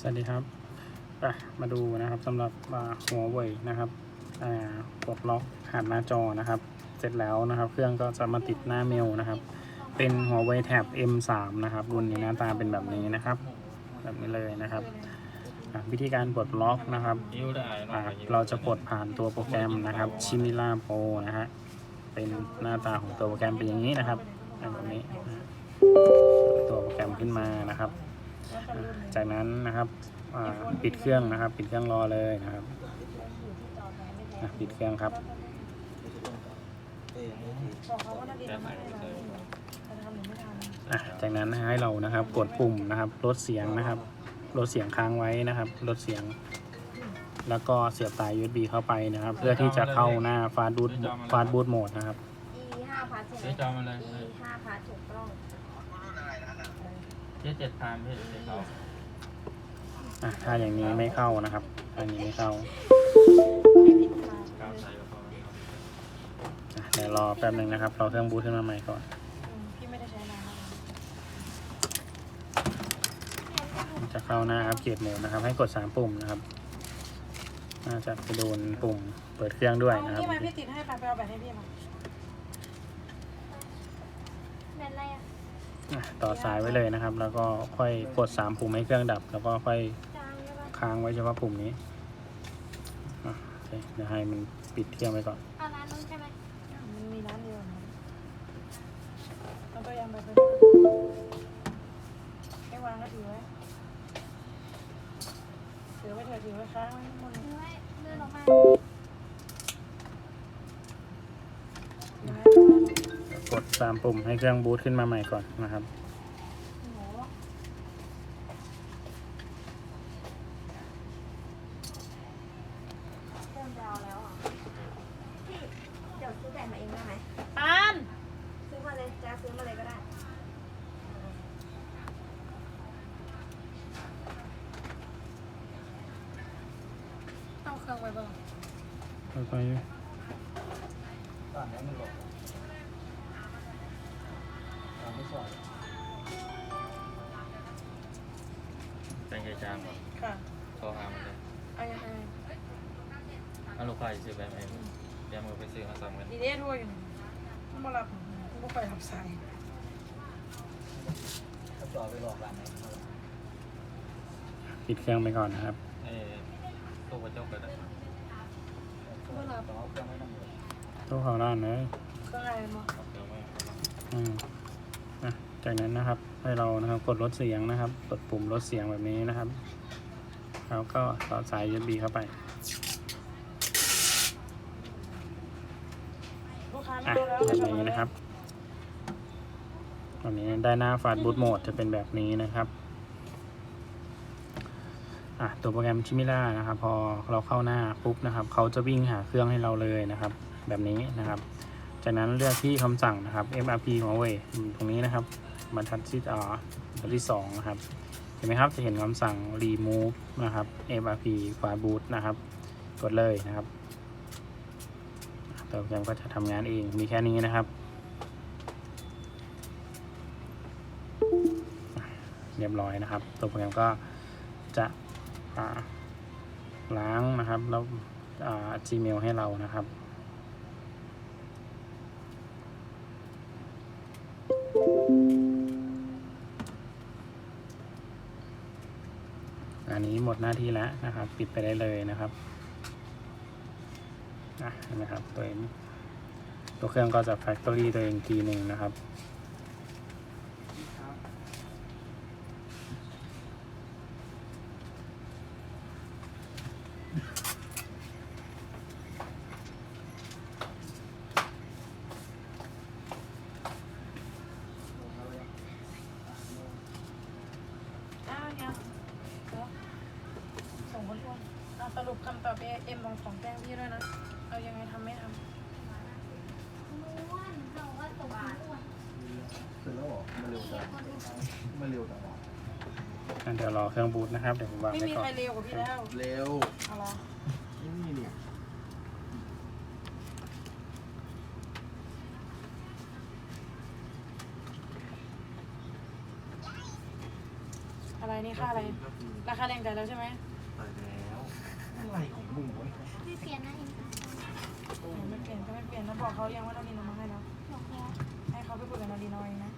สวัสดีครับมาดูนะครับสำหรับหัวเว่ยนะครับอ่ากดล็อกหันหน้าจอนะครับ เสร็จแล้วนะครับ เครื่องก็จะมาติดหน้าเมลนะครับ เป็นหัวเว่ยแท็บ M3 นะครับ รุ่นนี้หน้าตาเป็นแบบนี้นะครับ แบบนี้เลยนะครับวิธีการปลดล็อกนะครับ เราจะปลดผ่านตัวโปรแกรมนะครับ Chimera Pro นะฮะเป็นหน้าตาของตัวโปรแกรมเป็นอย่างนี้นะครับแบบนี้ตัวโปรแกรมขึ้นมานะครับ จากนั้นนะครับปิดเครื่องนะครับ ปิดเครื่องรอเลยนะครับปิดเครื่องครับจากนั้นให้เรานะครับกดปุ่มนะครับลดเสียงนะครับลดเสียงค้างไว้นะครับลดเสียง แล้วก็เสียบสาย USB เข้าไปนะครับ เพื่อที่จะเข้าหน้าฟาสบูทฟาสบูทโหมดนะครับ E ห้าพัทใช่ไหมซื้อจอมาเลย E ห้าพัทถูกต้อง เจ็ดเจ็ดพันพี่เจ็ดเราอะถ้าอย่างนี้ไม่เข้านะครับอันนี้ไม่เข้าไม่ผิดค่ะก้าวใส่ก็พออะเดี๋ยวรอแป๊บหนึ่งนะครับรอเครื่องบูทขึ้นมาใหม่ก่อนอืมพี่ไม่ได้ใช้นานแล้วจะเข้าหน้าอัปเกรดโหมดนะครับ ให้กด 3 ปุ่มนะครับ น่าจะไปโดนปุ่มเปิดเครื่องด้วยนะครับพี่มาพี่ติดให้ไปไปเอาแบตให้พี่มา แบนอะไรอะ อะ ต่อสายไว้เลยนะครับ แล้วก็ค่อยกด 3 ปุ่มให้เครื่องดับ แล้วก็ค่อยค้างไว้เฉพาะปุ่มนี้เดี๋ยวให้มันปิดเครื่องไปก่อนเอาร้านนู้นใช่ไหมมันมีร้านเดียวนะเอาตัวอยางไปไปให้วางก็ถือไว้ถือไว้เถอะถือไว้ค้างไว้บนหรือว่าเลื่อนลงมา กด3ปุ่มให้เครื่องบูตขึ้นมาใหม่ก่อนนะครับโหเริ่มจะเอาแล้วอะพี่เดี๋ยวซื้อแบนมาเองได้ไหมปานซื้อมาเลยจะซื้อมาเลยก็ได้เอาเครื่องไว้บ้างค่อยเป็น ไงจางก่อนค่ะโทรหามันเลยเอายังไงเอาลูกค้าซื้อแบบเองเดี๋ยวมึงไปซื้อมาซ้ำกันดีเด้ทั่วอยู่มันบ่รับมันบ่ค่อยรับสายๆปิดเครื่องไปก่อนนะครับ เอ้ตู้กระจกก็ได้บ่รับตู้ของร้านเลยเครื่องอะไรมั้งเอาเครื่องไว้ อืม จากนั้นนะครับ ให้เรานะครับกดลดเสียงนะครับ กดปุ่มลดเสียงแบบนี้นะครับ แล้วก็ต่อสาย USB เข้าไปอะแบบนี้นะครับตอนนี้ได้หน้าฟาดบูทโหมดจะเป็นแบบนี้นะครับอะตัวโปรแกรมชิมิล่านะครับ พอเราเข้าหน้าปุ๊บนะครับเขาจะวิ่งหาเครื่องให้เราเลยนะครับ แบบนี้นะครับ จากนั้นเลือกที่คำสั่งนะครับ MRP ของเวยตรงนี้นะครับ บรรทัดที่อ่าบรรทัดที่สองนะครับ เห็นไหมครับจะเห็นคำสั่ง remove นะครับ MRP file boot นะครับ กดเลยนะครับตัวโปรแกรมก็จะทำงานเองมีแค่นี้นะครับ เรียบร้อยนะครับ ตัวโปรแกรมก็จะล้างนะครับแล้ว Gmail ให้เรานะครับ หมดหน้าที่แล้วนะครับ ปิดไปได้เลยนะครับนะเห็นไหมครับตัวเองตัวเครื่องก็จะ factory ตัวเองทีหนึ่งนะครับ อ้าวเนี่ยเดี๋ยวส่งคนทวนเอาส รุปคำตอบเอ็มของของแจ้งพี่ด้วยนะ เอายังไงทำไม่ทำม้วนเราก็ตกม้วนเสร็จแล้วเหรอไม่เร็วจังไม่เร็วจังวะอะเดี๋ยวรอเครื่องบูตนะครับ เดี๋ยวผมวางไม่ไว้มีก่อใคนรเร็วกว่าพี่แล้วเร็วเอาเหรอนี่เนี่ยอะไรนี่นี้ค่าอะไรราคาแรงใจายแล้วใช่ไหมตายแล้ว อะไรของมึงวะไม่เปลี่ยนนะเองไม่เปลี่ยนก็ไม่เปลี่ยนแล้วบอกเขายังว่านารินเอามาให้แล้วบอกแล้วให้เขาไปคุยกับนารินเอาเองนะ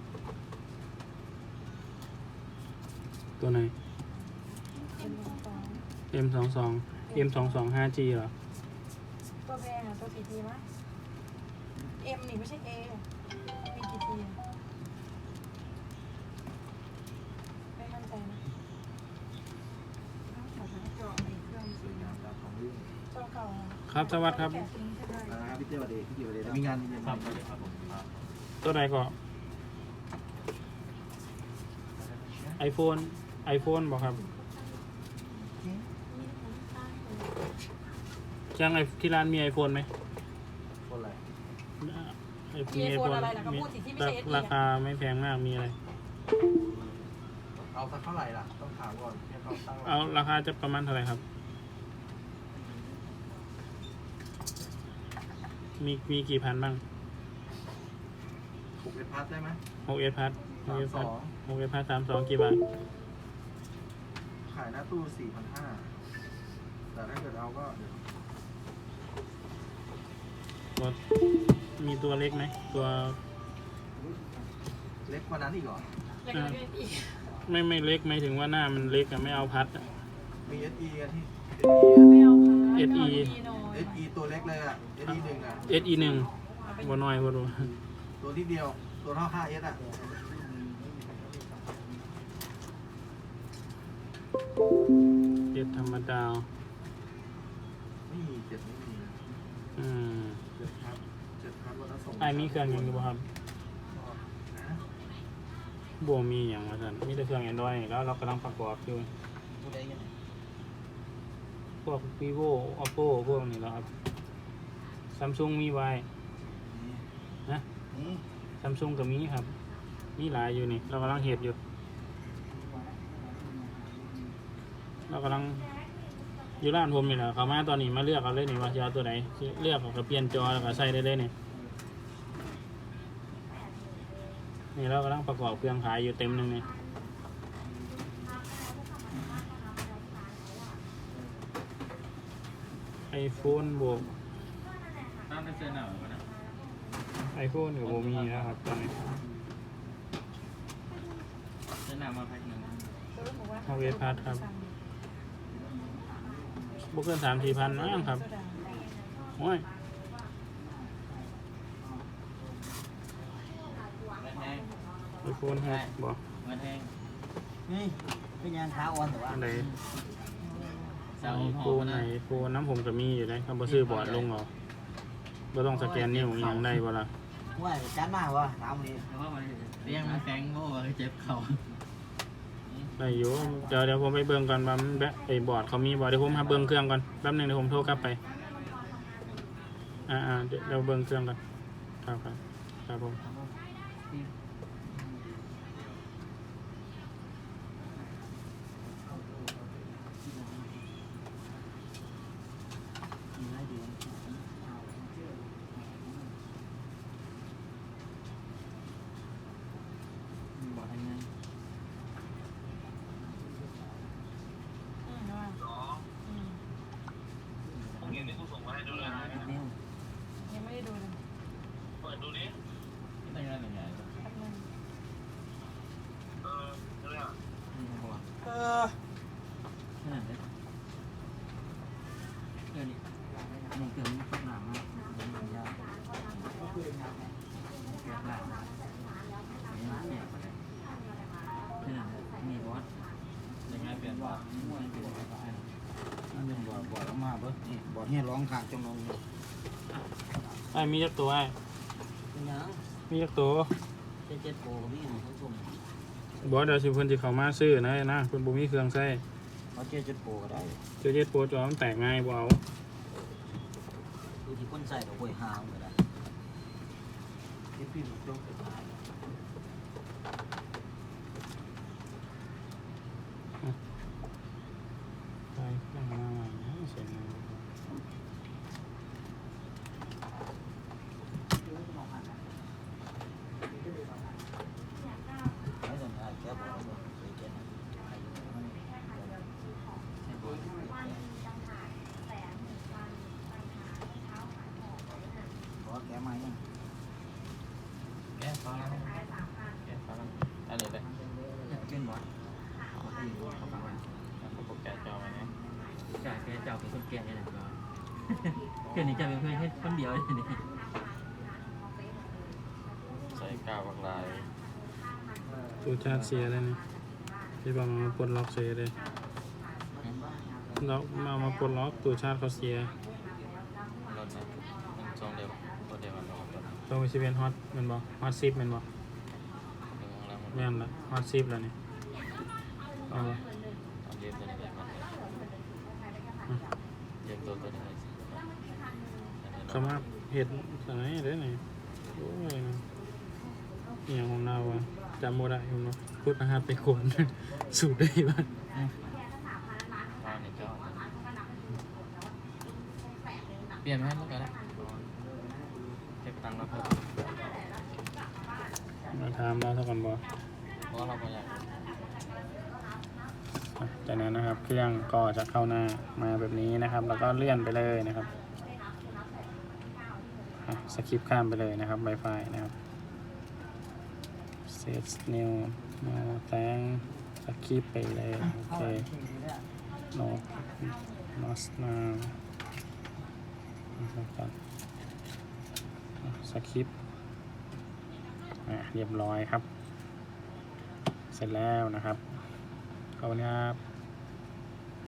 ตัวไหนเอ็มสอง M สองสอง M สองสองห้า G เหรอ ตัวแพงอะตัวกี่ทีมั้ยเอ็มนี่ไม่ใช่เอมีกี่ทีอะไม่มั่นใจนะเจ้าเก่าอะ ครับสวัสดีครับแปดปีใช่ไหมนะครับพี่เจ้าสวัสดีพี่เจ้าสวัสดีมีงานมีงานครับสวัสดีครับผมครับตัวไหนก็ไอโฟนไอโฟนบอกครับช่างไอที่ร้านมีไอโฟนไหมคนอะไรไอมีไอโฟนอะไรล่ะก็พูดสิที่ไม่ใช่เอสราคาไม่แพงมากมีอะไร เอาสักเท่าไหร่ล่ะ ต้องถามก่อนให้เขาตั้งเอาราคาจะประมาณเท่าไหร่ครับ มีมีกี่พันบ้างปลุกเป็นพัดได้ไหมหกเอสพัทหสากมเอสสพัทองหกเอสพัทสามสองกี่บาทขายหน้าตู้สี่พันห้าแต่ถ้าเกิดเอาก็เดี๋ยวตัวมีตัวเล็กไหมตัวเล็กกว่านั้นอีกเหรอเล็กๆอีกไม่ไม่เล็กไหมายถึงว่าหน้ามันเล็กอะไม่เอาพัดอะ มี SE กันที่ ไม่เอาค่ะ SE หน่ อย SE ตัวเล็กเลยอะ SE หนึ่งอะ SE หนึ่งเอาไปบน้อยบดูตัวที่เดียว ตัวเท่า 5S อะเจ็ดธรรมดาไม่มีเจ็ดไม่มีอืมเจ็ดพัดเจ็ดพัดวันละส่งไอ้มีเครื่องหยังอยู่บ่ครับนะบัวมีอย่างว่าสันมีแต่เครื่องแอนดรอยแล้วเรากำลังประกอบอยู่ พวก vivo oppo พวกนี้แหล้วครับ samsung มีไว้นะนี่ samsung ก็มีครับ มีหลายอยู่นี่ เรากำลังเห็ดอยู่ เรากำลังอยู่ร้านผมนี่แหละเขามาตอนนี้มาเลือกเอาเลยนี่ว่าจะเอาตัวไหนสิเลือกเอาก็เปลี่ยนจอแล้วก็ใส่ได้เลยนี่นี่เรากำลังประกอบเครื่องขายอยู่เต็มหนึงนี่ ไอโฟนบวกน้ำเป็นเสื้อหนาวนะไอโฟนกับโบมีนะครับตอนนี้เสื้อหนาวมาแพ็คหนึ่งสรุปบอกว่าเอาเวทพัดครับบวกเกินสามสี่พันมั้งครับโอ้ยเงินแห้งไอโฟนหกบอกเงินแห้งนี่เป็นยางเท้าอ่อนแต่ว่าอันไห นสาวไอหโฟอมนไหนนะโฟนน้ำผมก็มีอยู่เลยครับบ่ซื้อบอร์ดลงหรอกบ่ต้องสแกนนิ้วอหย่างได้บ่ล่ะว่าจานมากวะน้ำนี่เพราะว่ามันเรียงมันแข็งเพราะว่าเจ็บเข่าได้อยู่เดี๋ยวเดี๋ยวผมไปเบิ่งก่อนว่ามันแบบไอบอร์ดเขามีบอร์ดเดี๋ยวผมหาเบิ่งเครื่องก่อนแป๊บหนึงเดี๋ยวผมโทรกลับไปอ่าอ่าเดี๋ยวเดี๋ยวเบิ่งเครื่องก่อนครับครับครับผมบอกให้ไง อืมว่าอืมยังไม่ได้ดูเลย ตั้งแต่ไหนแป๊บนึงเออขนาดนี้เดี๋ยวนี้นี่เกิดมีปัญหนามากมันยากเกิดหนักนี่เปลี่ยนไปเลยขนาดมีบอสยังไงเปลี่ยนบอสไม่เปลี่ยนบอสอันนึงบอดบอดออกมาเบิ้นี่บอดเฮียร้องขางจงลงนี่ไอ้มีจักตัวไอ้ เป็นยังมีจักตัวเจ็ดเจ็ดโปรนี่ของเขาส่งบอสเดี๋ยวสิเพิ่นสิเข้ามาซื้อนะนะเพิ่นบ่มีเครื่องใช้เขาเจ็ดเจ็ดโปรก็ได้เจอเจ็ดโปรจอมันแตกง่ายบ่เอาดูที่คนใส่ดอกบัวหาวก็ได้ที่พี่ถูกต้องไปเครื่องมาใหม่นะเสียงมัน ไม่ต้องการแค่บอกว่าเจ็ดเจ็ด จ้าเป็นคนแก่เนี่ยนะก่อน เพื่อนนี่เจ้าเป็นเพื่อนแค่คนเดียวเลยนี่ใส่กาวบางลายตูชาติเสียเลยนี่พี่บอกมาปลดล็อกเสียเลยเรามามาปลดล็อกตูชาติเขาเสียรถนะมันช่องเดียวตัวเดียวมันบอกตัวนึงตัวมิชิเป็นฮอตแมันบอกฮอตซิปแมันบอกข้างล่างมันแม่นละฮอตซิปแล้วนี่เอาละเอาเย็บตัวนี้ไปก่อนเย็บตัวตัวนี้ไป สิเขามาเห็ดสายได้ไหนโอ้ยนะอย่างของเราอะจำโมได้อยู่เนาะพูดนะครับไปขวนสูตรได้บ้างมาในเจ้าเปลี่ยนไหมลูกกันนะเก็บตังค์แล้วเพิ่มมาถามเราเท่ากันบ่เพราะเราไม่อยากอ่จากนั้นนะครับ เครื่องก็จะเข้าหน้ามาแบบนี้นะครับ แล้วก็เลื่อนไปเลยนะครับ สคริปข้ามไปเลยนะครับ Wi-Fi นะครับ set new no thank สคริปไปเลยโอเค no not now นะครับสคิปอะเรียบร้อยครับ เสร็จแล้วนะครับขอบคุณครับ